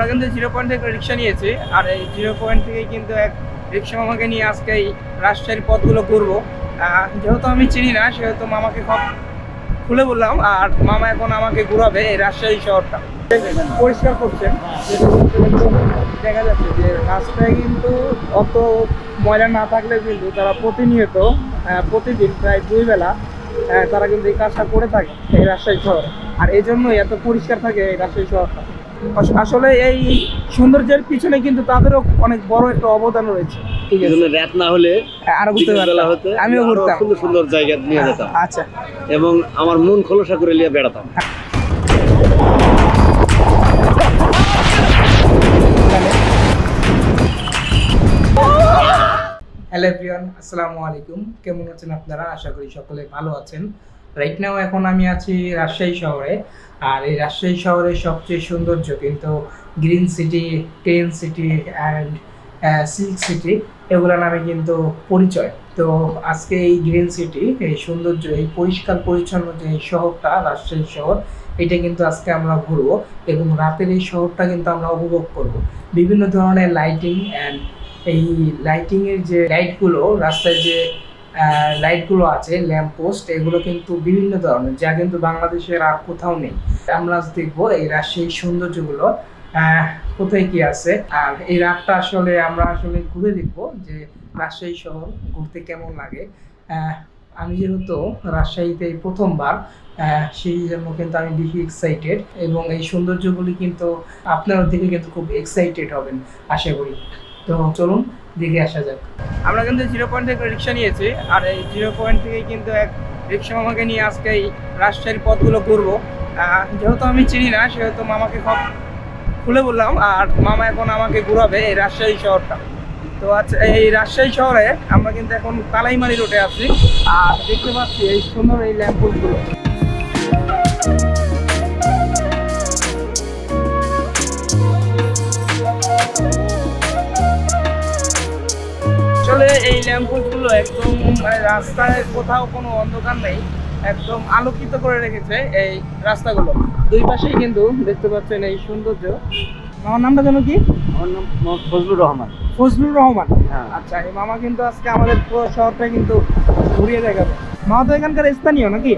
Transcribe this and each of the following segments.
আমরা কিন্তু zero point থেকে রিক্সা নিয়েছি। আর এই জিরো পয়েন্ট থেকে কিন্তু এক রিক্সা মামাকে নিয়ে আজকে এই রাজশাহীর পথগুলো ঘুরবো। যেহেতু আমি চিনি না, সেহেতু মামাকে সব খুলে বললাম। আর মামা এখন আমাকে ঘুরাবে এই রাজশাহী শহরটা। পরিষ্কার করছেন। দেখা যাচ্ছে যে রাস্তায় কিন্তু অত ময়লা না থাকলে কিন্তু তারা প্রতিনিয়ত প্রতিদিন প্রায় দুই বেলা তারা কিন্তু এই কাজটা করে থাকে এই রাজশাহী শহরে। আর এই জন্যই এত পরিষ্কার থাকে এই রাজশাহী শহরটা। আসলে এই সৌন্দর্যের পিছনে কিন্তু তাদেরও অনেক বড় একটা অবদান রয়েছে। রাত না হলে আরও পারতাম। হতে আমিও ঘুরতাম। সুন্দর সুন্দর জায়গা নিয়ে যেতাম। আচ্ছা এবং আমার মন খোলসা করে নিয়ে বেড়াতাম। হ্যালো এভরিওয়ান আসসালামু আলাইকুম। কেমন আছেন আপনারা? আশা করি সকলে ভালো আছেন। রাইট নাও এখন আমি আছি রাজশাহী শহরে। আর এই রাজশাহী শহরের সবচেয়ে সৌন্দর্য কিন্তু green city ten city and silk city এগুলো নামে কিন্তু পরিচয়। তো আজকে এই গ্রিন সিটি এই সৌন্দর্য, এই পরিষ্কার পরিচ্ছন্ন যে শহরটা, রাজশাহী শহর, এটা কিন্তু আজকে আমরা ঘুরবো এবং রাতের এই শহরটা কিন্তু আমরা উপভোগ করব। বিভিন্ন ধরনের লাইটিং অ্যান্ড এই লাইটিংয়ের যে লাইটগুলো রাস্তায় যে লাইটগুলো আছে ল্যাম্প পোস্ট এগুলো কিন্তু বিভিন্ন ধরনের, যা কিন্তু বাংলাদেশের আর কোথাও নেই। আমরা দেখব এই রাজশাহীর সৌন্দর্যগুলো কোথায় কি আছে, আর এই রাতটা আসলে আমরা আসলে ঘুরে দেখব যে রাজশাহী শহর ঘুরতে কেমন লাগে। আমি যেহেতু রাজশাহীতে প্রথমবার সেই জন্য কিন্তু আমি বেশি এক্সাইটেড এবং এই সৌন্দর্যগুলি কিন্তু আপনার দিকে কিন্তু খুব এক্সাইটেড হবেন, আশা করি। তো চলুন দেখে আসা যাক। আমরা কিন্তু জিরো পয়েন্ট থেকে রিক্সা নিয়েছি, আর এই জিরো পয়েন্ট থেকে কিন্তু এক রিক্সা মামাকে নিয়ে আজকে এই রাজশাহীর পথগুলো ঘুরবো। যেহেতু আমি চিনি না, সেহেতু মামাকে সব খুলে বললাম, আর মামা এখন আমাকে ঘুরাবে এই রাজশাহী শহরটা। তো আচ্ছা এই রাজশাহী শহরে আমরা কিন্তু এখন কালাইমারি রোডে আছি, আর দেখতে পাচ্ছি এই সুন্দর এই ল্যাম্পপোস্টগুলো। এই ল্যাম্পপোস্টগুলো একদম রাস্তায় কোথাও কোনো অন্ধকার নেই একদম আলোকিত করে রেখেছে এই রাস্তাগুলো। দুই পাশেই কিন্তু দেখতে পাচ্ছেন এই সৌন্দর্য। আমার নামটা যেন কি? আমার নাম ফজলুর রহমান। ফজলুর রহমান? হ্যাঁ। আচ্ছা এই মামা কিন্তু আজকে আমাদের পুরো শহরটা কিন্তু ঘুরিয়ে দেখাবে। মামা তো এখানকার স্থানীয় নাকি?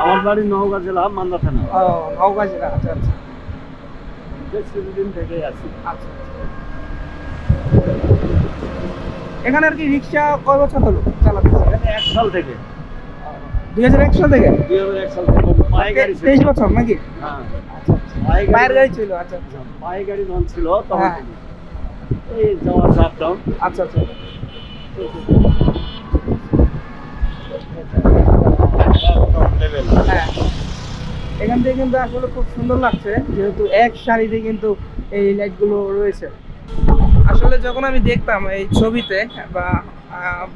আমার বাড়ি নওগাঁ জেলা মান্দা থানা ও নওগাঁ জেলা আচ্ছা আচ্ছা। বেশ কিছুদিন থেকেই আছি। আচ্ছা। এখানে আর কি রিক্সা কয় বছর হলো চালাতে? এক সাল থেকে। দুই হাজার এক সাল থেকে? দুই হাজার এক সাল থেকে তেইশ বছর নাকি? হ্যাঁ। পায়ের গাড়ি ছিল আচ্ছা আচ্ছা। পায়ে গাড়ি যখন ছিল তখন হ্যাঁ। এই যাওয়া আচ্ছা আচ্ছা। হ্যাঁ। এখান থেকে কিন্তু আসলে খুব সুন্দর লাগছে যেহেতু এক সারিতে কিন্তু এই লাইটগুলো রয়েছে। আসলে যখন আমি দেখতাম এই ছবিতে বা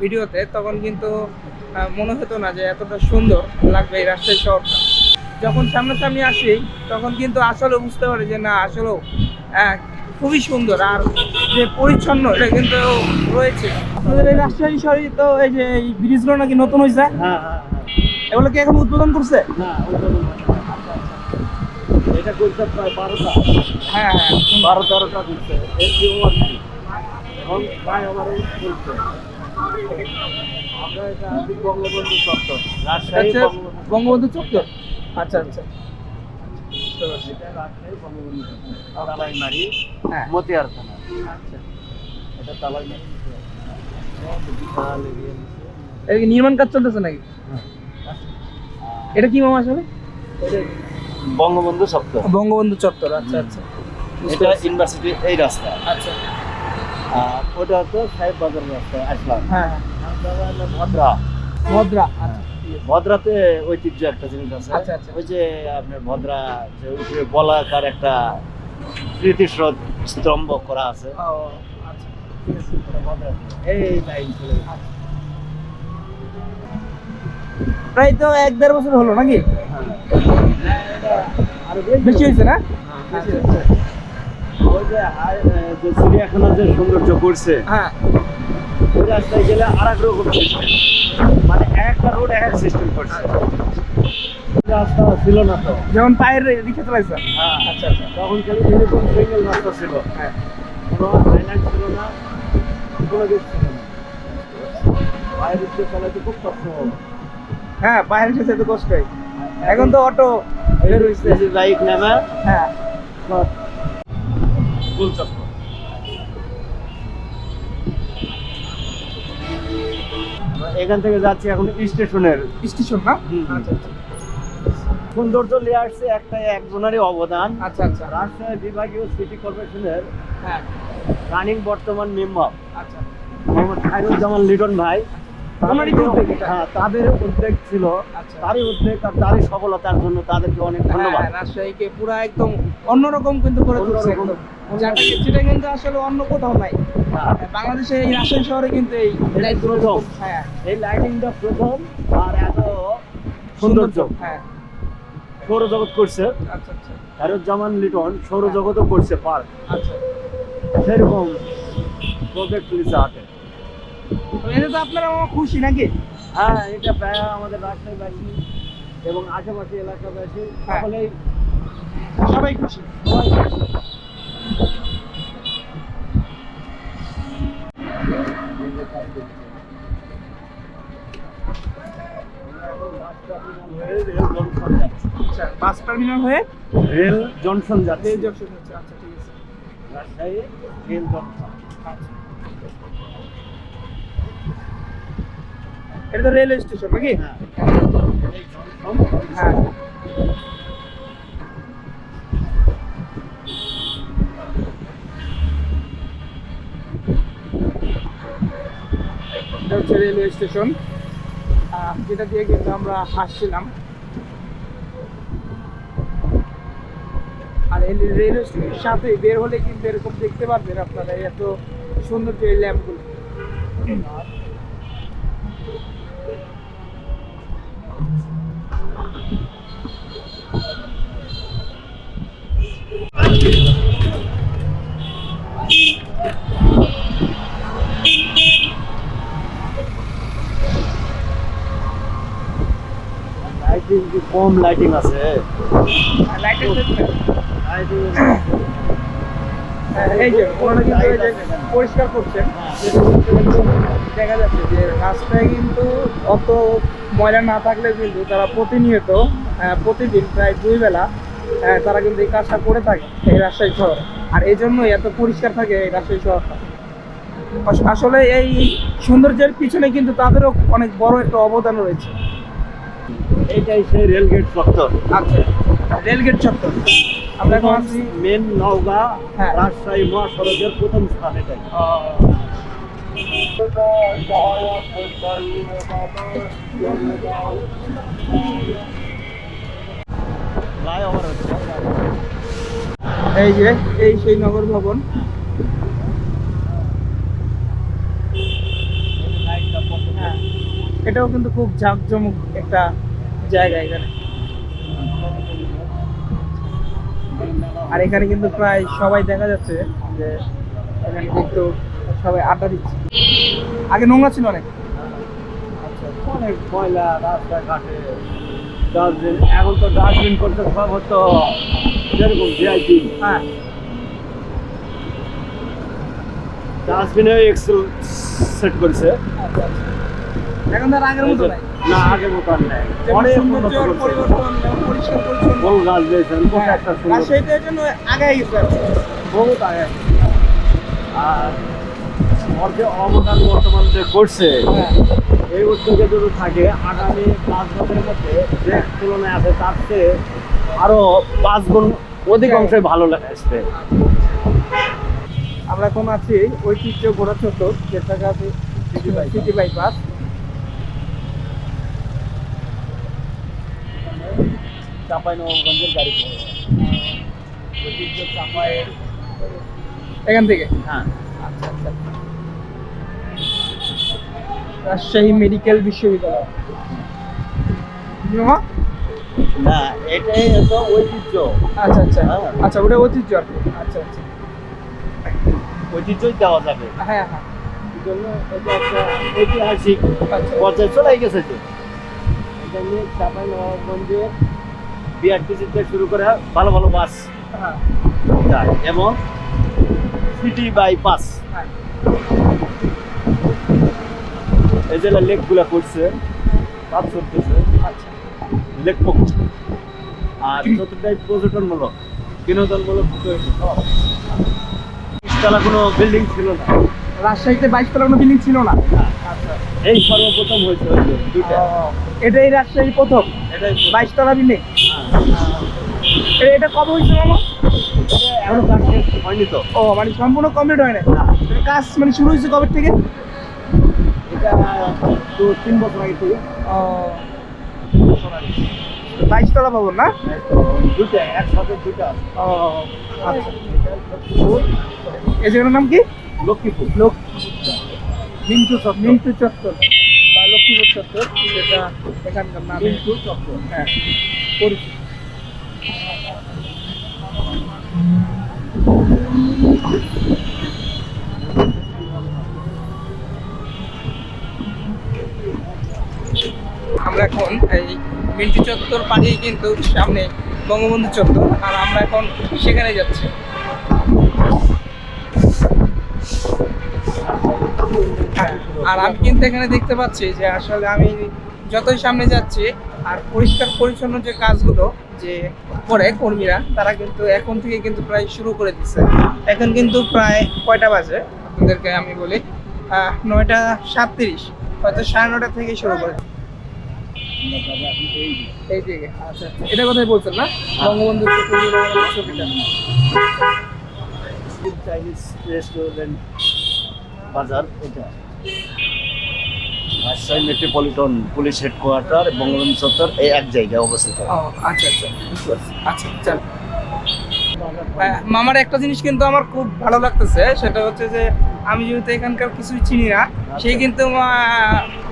ভিডিওতে তখন কিন্তু মনে হতো না যে এতটা সুন্দর লাগবে এই রাজশাহী শহরটা। যখন সামনাসামনি আসি তখন কিন্তু আসলে বুঝতে পারি যে না আসলেও খুবই সুন্দর। আর যে পরিচ্ছন্ন এটা কিন্তু রয়েছে। আপনাদের এই রাজশাহী শহরে তো এই যে এই ব্রিজগুলো নাকি নতুন হয়েছে? হ্যাঁ হ্যাঁ হ্যাঁ। এগুলো কি এখন উদ্বোধন করছে। এটা করতে প্রায় বারোটা। হ্যাঁ হ্যাঁ। বারো তেরোটা করছে। কি এখন প্রায় চলছে। আমরা এটা বঙ্গবন্ধু চত্বর। রাজশাহী আচ্ছা বঙ্গবন্ধু চত্বর। আচ্ছা আচ্ছা। হ্যাঁ। মতিয়ার থানা। আচ্ছা। এটা তালাইমারি। বিশাল area এটা কি নির্মাণ কাজ চলতেছে নাকি? এটা কি মামা আসলে? বঙ্গবন্ধু চত্বর। বঙ্গবন্ধু চত্বর আচ্ছা আচ্ছা। এটা ইউনিভার্সিটি এই রাস্তা আচ্ছা। ওটা হচ্ছে সাহেব বাজার আসলাম। হ্যাঁ। হ্যাঁ ভদ্রা। ভদ্রা আচ্ছা। ঠিক ভদ্রাতে ঐতিহ্য একটা জিনিস আছে। আচ্ছা, আচ্ছা। ওই যে আপনার ভদ্রা যে উপরে বলাকার একটা স্মৃতিস্রোত স্তম্ভ করা আছে। আচ্ছা। এই লাইন চলে প্রায় তো এক দেড় বছর হলো নাকি? হ্যাঁ, বেশি হয়েছে না? হ্যাঁ। ওই যে যে চিড়িয়াখানা যে সৌন্দর্য করছে হ্যাঁ। ওই রাস্তায় গেলে আর এক রকম মানে একটা রোড এক সিস্টেম করছে। রাস্তা ছিল না তো। যখন পায়ের রিক্সা চালাইছেন হ্যাঁ আচ্ছা আচ্ছা। তখন খালি এরকম সিঙ্গেল রাস্তা ছিল। হ্যাঁ। কোনো ছিল না কোনো কিছু ছিল না। বাইরে দিয়ে চালাতে খুব কষ্ট হলো হ্যাঁ পায়ের রিক্সা তো কষ্টই। এখন তো অটো বাইক নামে। হ্যাঁ। ফুল চক্র এখান থেকে যাচ্ছি এখন স্টেশনের। স্টেশন না। আচ্ছা আচ্ছা। সৌন্দর্য নিয়ে আসছে একটা একজনেরই অবদান। আচ্ছা আচ্ছা। রাজশাহী বিভাগীয় সিটি কর্পোরেশনের হ্যাঁ। রানিং বর্তমান মেম্বার। আচ্ছা। মোহাম্মদ খায়রুজ্জামান লিটন ভাই। ওনারই উদ্যোগ হ্যাঁ তাদের উদ্যোগ ছিল। আচ্ছা। তারই উদ্যোগ আর তারই সফলতার জন্য তাদেরকে অনেক ধন্যবাদ। হ্যাঁ, রাজশাহীকে পুরো একদম অন্যরকম কিন্তু করে তুলছে। যেটা কিন্তু আসলে অন্য কোথাও নাই। হ্যাঁ। বাংলাদেশে এই রাজশাহী শহরে কিন্তু এই প্রথম। হ্যাঁ। এই লাইটিংটা প্রথম আর এত সৌন্দর্য। হ্যাঁ। সৌরজগৎ করছে। আচ্ছা আচ্ছা। খায়রুজ্জামান লিটন সৌরজগতও করছে পার্ক। আচ্ছা। সেরকম প্রজেক্ট লিচে তো এতে তো আপনারা আমার খুশি নাকি? হ্যাঁ এটা প্রায় আমাদের রাজশাহীবাসী এবং আশেপাশে এলাকাবাসী হ্যাঁ। সকলেই সবাই খুশি? সবাই খুশি। বাস টার্মিনাল হয়ে রেল জংশন যাচ্ছে। রেল জংশন আচ্ছা ঠিক আছে। Rajshahi rail junction. আচ্ছা। এটা তো রেল স্টেশন নাকি? হ্যাঁ। হ্যাঁ। এটা হচ্ছে রেলওয়ে স্টেশন যেটা দিয়ে কিন্তু আমরা হাসছিলাম আর এই রেলওয়ে স্টেশনের সাথে বের হলে কিন্তু এরকম দেখতে পারবেন আপনারা এত সুন্দর যে ল্যাম্পগুলো কম লাইটিং আছে। লাইটের লাইটিং হ্যাঁ, এই যে ওনারা কিন্তু এই যে পরিষ্কার করছেন দেখা যাচ্ছে যে রাস্তায় কিন্তু অত ময়লা না থাকলে কিন্তু তারা প্রতিনিয়ত প্রতিদিন প্রায় দুই বেলা তারা কিন্তু এই কাজটা করে থাকে এই রাজশাহী শহরে। আর এই জন্যই এত পরিষ্কার থাকে এই রাজশাহী শহরটা আস- আসলে এই সৌন্দর্যের পিছনে কিন্তু তাদেরও অনেক বড় একটা অবদান রয়েছে। এটাই সেই রেলগেট চত্বর। আচ্ছা রেলগেট চত্বর। আমরা এখন আছি মেন নওগাঁ হ্যাঁ। রাজশাহী মহাসড়কের প্রথম স্থান এটাই এই যে এই সেই নগর ভবন। হ্যাঁ। এটাও কিন্তু খুব জাঁকজমক একটা জায়গা এখানে। আর এখানে কিন্তু প্রায় সবাই দেখা যাচ্ছে যে এখানে কিন্তু সবাই আড্ডা দিচ্ছে। আগে নোংরা ছিল অনেক। আচ্ছা অনেক ময়লা রাস্তাঘাটে ডাস্টবিন এখন তো ডাস্টবিন করতে সব হতো যেরকম ভিআইপি হ্যাঁ। ডাস্টবিনে এক্সেল সেট করেছে। আচ্ছা আচ্ছা। এখন তার আগের মতো নাই। না আগের মতো আর নেই। যেমন অনেক উন্নত পরিবর্তন পরিষ্কার পরিচ্ছন্ন। বউ গাছ দিয়েছেন হ্যাঁ, একটা সুন্দর। রাজশাহীতে জন্য আগে গেছে বহুত আগে আর ওর যে অবদান বর্তমান যে করছে হ্যাঁ। এই উদ্যোগে যদি থাকে আগামী পাঁচ বছরের মধ্যে যে তুলনায় আছে তার চেয়ে আরও পাঁচ গুণ অধিক অংশে ভালো আসবে। আমরা এখন আছি ঐতিহ্য ঘোড়া চত্বর যেটাকে আছে. সিটি বাইপাস চাপাই নবাবগঞ্জের গাড়ি ঐতিহ্য চাপায়ের এখান থেকে? হ্যাঁ। আচ্ছা আচ্ছা রাজশাহী মেডিকেল বিশ্ববিদ্যালয়। না এটাই হতো ঐতিহ্য। আচ্ছা আচ্ছা। হ্যাঁ। আচ্ছা ওটা ঐতিহ্য আর আচ্ছা আচ্ছা। ঐতিহ্যই দেওয়া যাবে। হ্যাঁ হ্যাঁ। জন্য এটা একটা ঐতিহাসিক আচ্ছা। পর্যায়ে চলে গেছে তো এটা নিয়ে চাপাই নবাবগঞ্জে বিআরটিসি থেকে শুরু করে ভালো ভালো বাস। হ্যাঁ। যায়। এবং সিটি বাইপাস হ্যাঁ। এই যে লেকগুলা করছে কাজ করতেছে আচ্ছা। লেক পক্ষ। আর চতুর্থায় পর্যটনমূলক বিনোদনমূলক তৈরি কোনো বিল্ডিং ছিল না। রাজশাহীতে বাইশ তলা কোনো বিল্ডিং ছিল না? আচ্ছা। এই সর্বপ্রথম হয়েছে দুইটা। এটাই রাজশাহী প্রথম? এটাই বাইশ তলা বিল্ডিং। এটা কবে হয়েছে মামা এখনও কাজ হয়নি তো। ও মানে সম্পূর্ণ কমপ্লিট হয় না। না। এটা কাজ মানে শুরু হয়েছে কবে থেকে? এটা তো তিন বছর আগে থেকে। ও বাইশ তলা ভবন না? দুইটা একসাথে আছে। ও আচ্ছা। এই জায়গাটার নাম কি? লক্ষ্মীপুর। লোক মিন্টু চত্বর। মিন্টু চত্বর। বা লক্ষ্মীপুর চত্বর। যেটা এখানকার নাম। মিন্টু চত্বর। হ্যাঁ। পরিচিত। আমরা এখন এই মিন্টু চত্বর পাড়িয়ে কিন্তু সামনে বঙ্গবন্ধু চত্বর, আর আমরা এখন সেখানে যাচ্ছি। আর আমি কিন্তু এখানে দেখতে পাচ্ছি যে আসলে আমি যতই সামনে যাচ্ছি আর পরিষ্কার পরিচ্ছন্ন যে কাজগুলো যে করে কর্মীরা, তারা কিন্তু এখন থেকে কিন্তু প্রায় শুরু করে দিচ্ছে এখন কিন্তু প্রায় কয়টা বাজে? আপনাদেরকে আমি বলি নয়টা সাতত্রিশ, হয়তো সাড়ে নটা থেকে শুরু করে এই দিকে আচ্ছা। এটা কোথায় বলছেন না? বঙ্গবন্ধু রেস্টুরেন্ট বাজার, এটা। Rajshahi metropolitan police headquarter Bangabandhu চত্বর এই এক জায়গায় অবস্থিত। ও আচ্ছা আচ্ছা আচ্ছা চল। মামার একটা জিনিস কিন্তু আমার খুব ভালো লাগতেছে সেটা হচ্ছে যে আমি যেহেতু এখানকার কিছুই চিনি না সেই কিন্তু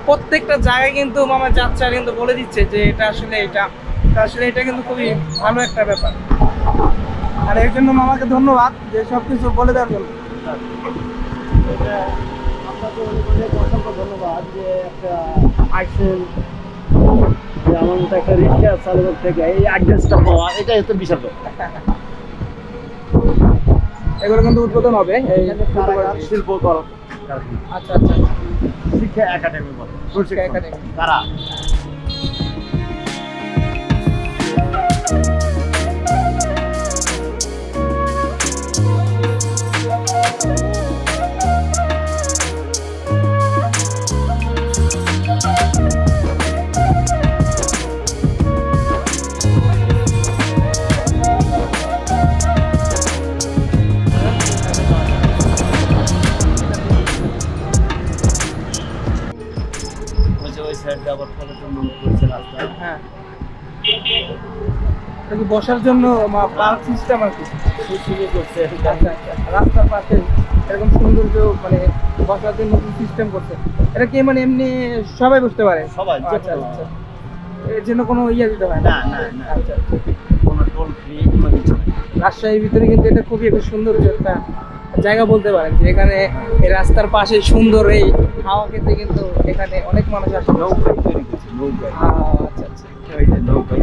প্রত্যেকটা জায়গায় কিন্তু মামা যাচ্ছে কিন্তু বলে দিচ্ছে যে এটা আসলে এটা আসলে এটা কিন্তু খুবই ভালো একটা ব্যাপার। আর এর জন্য মামাকে ধন্যবাদ যে সব কিছু বলে দেওয়ার জন্য। আপনাকে অনেক অনেক অসংখ্য ধন্যবাদ যে একটা আইসেন যে আমার মতো একটা রিক্সা থেকে এই অ্যাড্রেসটা পাওয়া এটাই হচ্ছে বিশাল। এগুলো কিন্তু উদ্বোধন হবে এই শিল্প কারাগার, আচ্ছা আচ্ছা শিক্ষা একাডেমি বলে শিক্ষা একাডেমি। কারা বসার জন্য পার্ক সিস্টেম আর কি করছে। আচ্ছা আচ্ছা। রাস্তার পাশে এরকম সৌন্দর্য মানে বসার জন্য সিস্টেম করছে এটা কি মানে এমনি সবাই বুঝতে পারে? সবাই, আচ্ছা আচ্ছা। এর জন্য কোনো ইয়ে দিতে হয় না? না না আচ্ছা আচ্ছা। কোনো টোল ফ্রি কোনো কিছু রাজশাহীর ভিতরে কিন্তু এটা খুবই একটা সৌন্দর্য একটা জায়গা বলতে পারেন যে এখানে এই রাস্তার পাশে সুন্দর এই হাওয়া খেতে কিন্তু এখানে অনেক মানুষ আসে। নৌকায় তৈরি করছে নৌকায়। আচ্ছা আচ্ছা।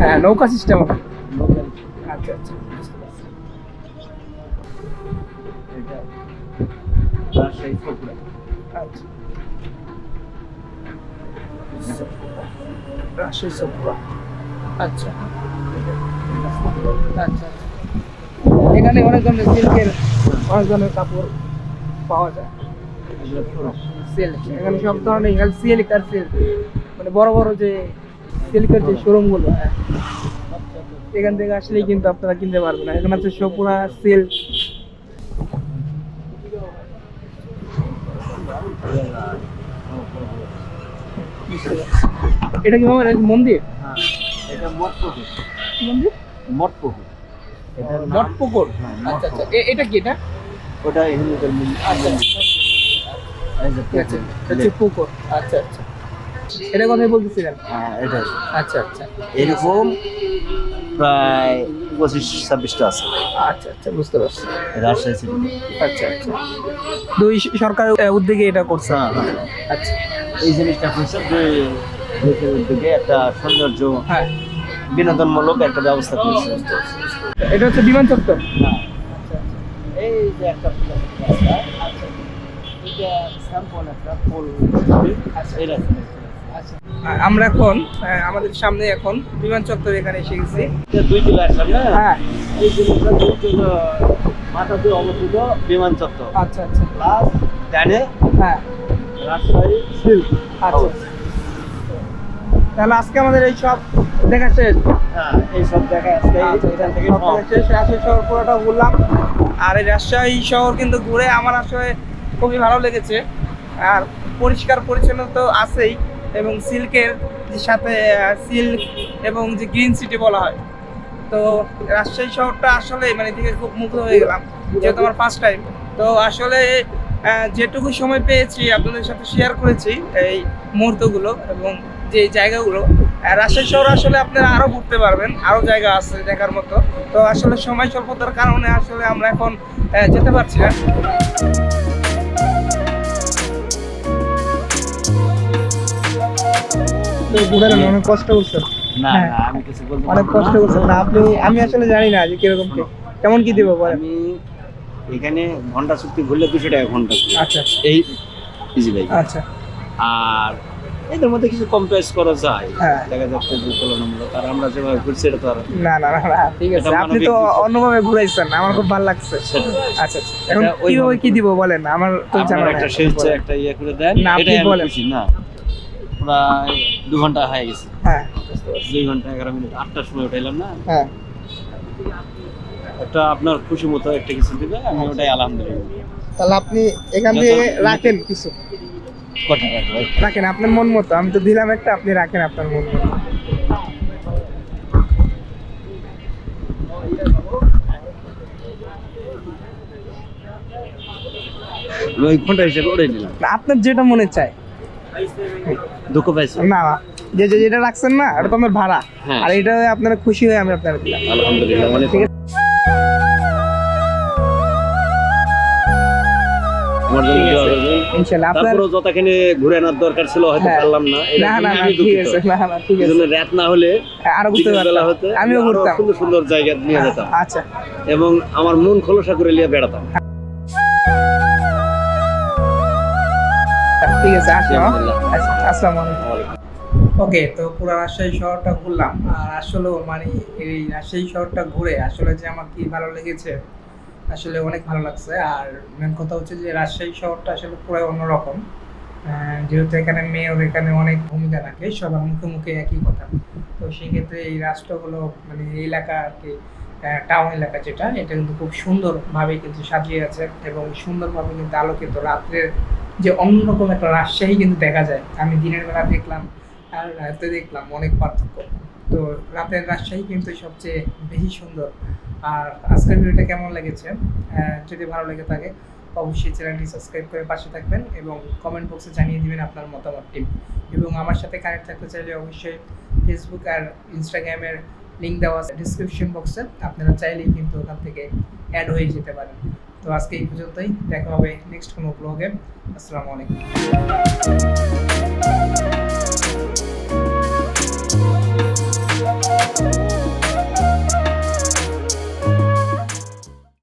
হ্যাঁ নৌকা সিস্টেম নৌকায় আচ্ছা আচ্ছা বুঝতে পারছি। এটা রাজশাহী চকুড়া আচ্ছা রাজশাহী চৌপুরা আচ্ছা আচ্ছা এখানে অনেক ধরনের সিল্কের অনেক ধরনের কাপড় পাওয়া যায়। সিল্ক এখানে সব ধরনের সিল্ক আর সিল্ক মানে বড় বড় যে সিল্কের যে শোরুমগুলো হ্যাঁ। এখান থেকে আসলেই কিন্তু আপনারা কিনতে পারবেন না। এখানে হচ্ছে সপুরা সিল্ক। এটা কি আমার মন্দির? হ্যাঁ এটা মঠপুকুর মন্দির? মঠপুকুর। এটার নাম মঠ পুকুর হ্যাঁ, আচ্ছা। আচ্ছা এটা কি এটা? ওটা হিন্দুদের আচ্ছা আছে এটা হচ্ছে পুকুর। আচ্ছা আচ্ছা। এটা কথাই বলতেছিলেন? হ্যাঁ এটাই। আচ্ছা আচ্ছা। এরকম প্রায় পঁচিশ ছাব্বিশটা আছে। আচ্ছা আচ্ছা বুঝতে পারছি। রাজশাহী সিটি আচ্ছা আচ্ছা। দুই সরকার উদ্যোগে এটা করছে? হ্যাঁ হ্যাঁ। আচ্ছা। এই জিনিসটা হচ্ছে দুই দেশের উদ্যোগে একটা সৌন্দর্য হ্যাঁ। বিনোদনমূলক একটা ব্যবস্থা করেছে। এটা হচ্ছে বিমান চত্বর? হ্যাঁ। এই যে একটা এটা স্যাম্পল একটা ফুল এই আমরা এখন আমাদের সামনে এখন বিমান চত্বর এখানে এসে গেছি। দুই হ্যাঁ। এই দুই মাথাতে অবস্থিত বিমান চত্বর। আচ্ছা আচ্ছা। প্লাস ডানে হ্যাঁ। রাজশাহী সিল্ক আচ্ছা। তাহলে আজকে আমাদের এই সব দেখা শেষ? হ্যাঁ এই সব দেখা আজকে। আচ্ছা, এখান থেকে শেষ। রাজশাহী শহর পুরোটা ঘুরলাম। আর এই রাজশাহী শহর কিন্তু ঘুরে আমার আসলে খুবই ভালো লেগেছে। আর পরিষ্কার পরিচ্ছন্ন তো আছেই। এবং সিল্কের যে সাথে সিল্ক এবং যে গ্রিন সিটি বলা হয়। তো রাজশাহী শহরটা আসলে মানে দিকে খুব মুগ্ধ হয়ে গেলাম, যেহেতু আমার ফার্স্ট টাইম তো আসলে যেটুকু সময় পেয়েছি, আপনাদের সাথে শেয়ার করেছি এই মুহূর্তগুলো এবং যে জায়গাগুলো রাজশাহী শহর আসলে আপনারা আরও ঘুরতে পারবেন আরও জায়গা আছে দেখার মতো। তো আসলে সময় স্বল্পতার কারণে আসলে আমরা এখন যেতে পারছি না। তো ঘুরে অনেক কষ্ট করছেন না হ্যাঁ। না আমি কিছু বলতে অনেক কষ্ট করছেন না আপনি আমি আসলে জানি না যে কীরকম কেমন কি দিব বলেন আমি এখানে ঘণ্টা চুক্তি ঘুরলে দুশো টাকা ঘণ্টা আচ্ছা। এই ইজি ভাই। আচ্ছা। আর এদের মধ্যে কিছু কম প্রাইস করা যায়। হ্যাঁ। দেখা যাচ্ছে যে তুলনামূলক আর আমরা যেভাবে ঘুরছি এটা তো আর না না না ঠিক আছে। আপনি তো অন্যভাবে ঘুরাইছেন। আমার খুব ভালো লাগছে। সেটা। আচ্ছা আচ্ছা। এখন ওইভাবে কীভাবে কি দিব বলেন? আমার তো জানা নাই। একটা শেষে একটা ইয়ে করে দেন না, আপনি বলেন। না। প্রায় দু ঘণ্টা হয়ে গেছে। হ্যাঁ দুই ঘণ্টা এগারো মিনিট আটটার সময় উঠাইলাম না। হ্যাঁ। একটা আপনার খুশি মতো একটা কিছু দিবে আমি ওটাই আলহামদুলিল্লাহ। তাহলে আপনি এখান থেকে রাখেন কিছু। কথা রাখেন আপনার মন মতো। আমি তো দিলাম একটা আপনি রাখেন আপনার মন মতো। ওই ঘণ্টা হিসেবে ওটাই দিলাম। আপনার যেটা মনে চায়। দুঃখ পাইছি? না না। যে যে- যেটা রাখছেন না এটা তো আমার ভাড়া। হ্যাঁ। আর এটা আপনারা খুশি হয়ে আমি আপনারা দিলাম। আলহামদুলিল্লাহ মানে ঠিক আছে। আমার জন্য দোয়া করবেন। ইনশাল্লাহ আপনার তারপরেও যতখানি ঘুরে আনার দরকার ছিল হয়তো হ্যাঁ। পারলাম না। না না না আমি ঠিক আছে না না ঠিক আছে। জন্য রাত না হলে আরও ঘুরতে পারতাম। আমিও ঘুরতাম। সুন্দর সুন্দর জায়গা নিয়ে যেতাম। আচ্ছা। এবং আমার মন খোলসা করে নিয়ে বেড়াতাম। ঠিক আছে আসো। আলহামদুলিল্লাহ। আচ্ছা আসসালামু আলাইকুম। ওকে তো পুরো রাজশাহী শহরটা ঘুরলাম। আর আসলেও মানে এই রাজশাহী শহরটা ঘুরে আসলে যে আমার কি ভালো লেগেছে আসলে অনেক ভালো লাগছে। আর মেন কথা হচ্ছে যে রাজশাহী শহরটা আসলে পুরো অন্যরকম। যেহেতু এখানে মেয়র এখানে অনেক ভূমিকা রাখে সবার মুখে মুখে একই কথা। তো সেক্ষেত্রে এই রাষ্ট্রগুলো মানে এই এলাকা আর কি টাউন এলাকা যেটা এটা কিন্তু খুব সুন্দরভাবে কিন্তু সাজিয়ে আছে এবং সুন্দরভাবে কিন্তু আলোকিত রাত্রের যে অন্যরকম একটা রাজশাহী কিন্তু দেখা যায়। আমি দিনের বেলা দেখলাম আর রাতে দেখলাম অনেক পার্থক্য। তো রাতের রাজশাহী কিন্তু সবচেয়ে বেশি সুন্দর। আর আজকের ভিডিওটা কেমন লেগেছে? যদি ভালো লেগে থাকে, অবশ্যই চ্যানেলটি সাবস্ক্রাইব করে পাশে থাকবেন এবং কমেন্ট বক্সে জানিয়ে দিবেন আপনার মতামতটি এবং আমার সাথে কানেক্ট থাকতে চাইলে অবশ্যই ফেসবুক আর ইনস্টাগ্রামের লিঙ্ক দেওয়া আছে ডিসক্রিপশন বক্সে আপনারা চাইলেই কিন্তু ওখান থেকে অ্যাড হয়ে যেতে পারেন। তো আজকে এই পর্যন্তই দেখা হবে নেক্সট কোনো ব্লগে আসসালামু আলাইকুম